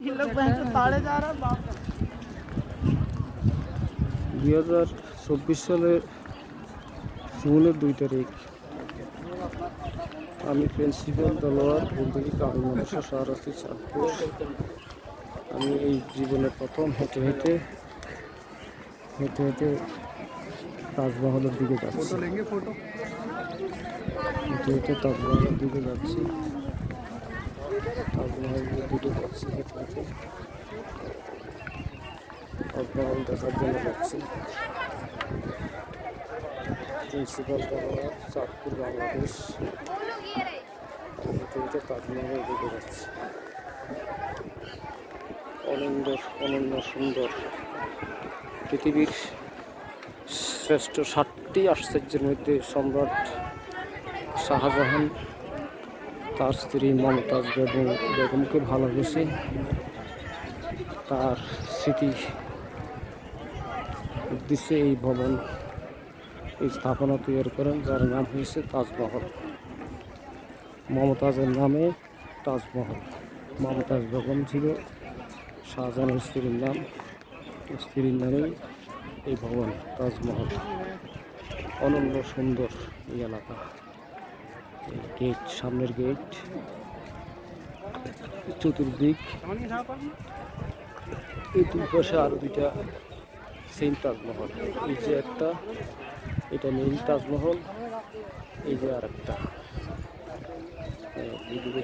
ये लोग बहन को ताड़े जा रहा है बाप रे। দুই হাজার চব্বিশ সালের জুনের দুই তারিখ আমি প্রিন্সিপাল দলোয়ার বন্ধুকি কাবুল মাদ্রাসা শাহরাস্তি চাঁদপুর আমি এই জীবনে প্রথম হেঁটে হেঁটে হেঁটে হেঁটে তাজমহলের দিকে যাচ্ছি হেঁটে হেঁটে তাজমহলের দিকে যাচ্ছি যাচ্ছি হেঁটে হেঁটে তাজমহল দেখার জন্য যাচ্ছি প্রিন্সিপাল চাঁদপুর বাংলাদেশ হেঁটে তাজমহলের দিকে যাচ্ছি অনন্য অনন্য সুন্দর পৃথিবীর শ্রেষ্ঠ ষাটটি আশ্চর্যের মধ্যে সম্রাট শাহজাহান তার স্ত্রী মমতাজ বেগম বেগমকে ভালোবেসে তার স্মৃতি উদ্দেশ্যে এই ভবন এই স্থাপনা তৈরি করেন, যার নাম হয়েছে তাজমহল। মমতাজের নামে তাজমহল। মমতাজ বেগম ছিল শাহজাহানের স্ত্রীর নাম। স্ত্রীর নামেই এই ভবন, তাজমহল। অনন্য সুন্দর এই এলাকা। গেট, সামনের গেট। চতুর্দিক। এই দুই পাশে আরও দুইটা সেম তাজমহল। এই যে একটা, এটা মেইন তাজমহল, এই যে আর একটা